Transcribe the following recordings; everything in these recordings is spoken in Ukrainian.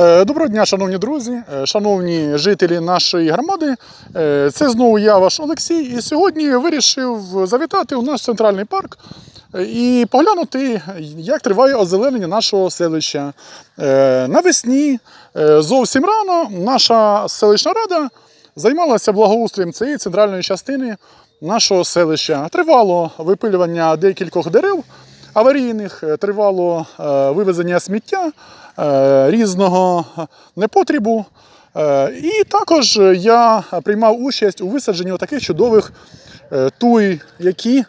Е, Доброго дня, шановні друзі, е, шановні жителі нашої громади. Е, Це знову я, ваш Олексій. І сьогодні вирішив завітати у наш центральний парк і поглянути, як триває озеленення нашого селища. Навесні зовсім рано наша селищна рада займалася благоустроєм цієї центральної частини нашого селища. Тривало випилювання декількох дерев аварійних, е, тривало е, вивезення сміття е, різного непотрібу. І також я приймав участь у висадженні таких чудових туй, які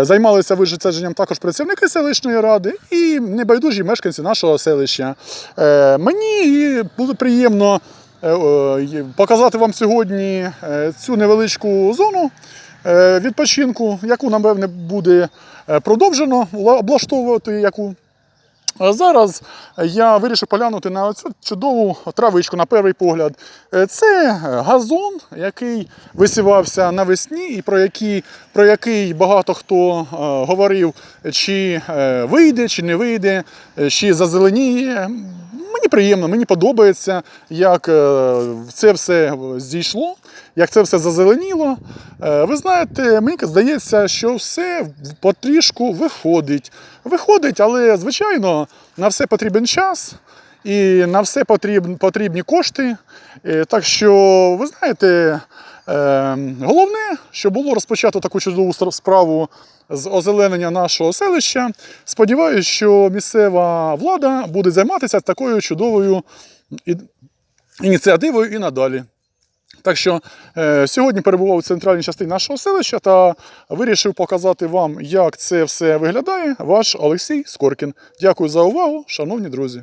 займалися висадженням також працівники селищної ради і небайдужі мешканці нашого селища. Мені було приємно показати вам сьогодні е, цю невеличку зону е, відпочинку, яку, напевне, буде е, продовжено облаштовувати. яку Зараз я вирішив поглянути на цю чудову травичку на перший погляд. Е, Це газон, який висівався навесні, і про який, про який багато хто е, говорив, чи е, вийде, чи не вийде, е, чи зазеленіє. Мені приємно, мені подобається, як е, це все зійшло, як це все зазеленіло. Е, Ви знаєте, мені здається, що все потрішку виходить. Виходить, але звичайно на все потрібен час і на все потрібні, кошти. Е, Так що, ви знаєте, головне, що було розпочато таку чудову справу з озеленення нашого селища. Сподіваюсь, що місцева влада буде займатися такою чудовою ініціативою і надалі. Так що е, сьогодні перебував у центральній частині нашого селища та вирішив показати вам, як це все виглядає. Ваш Олексій Скоркін. Дякую за увагу, шановні друзі.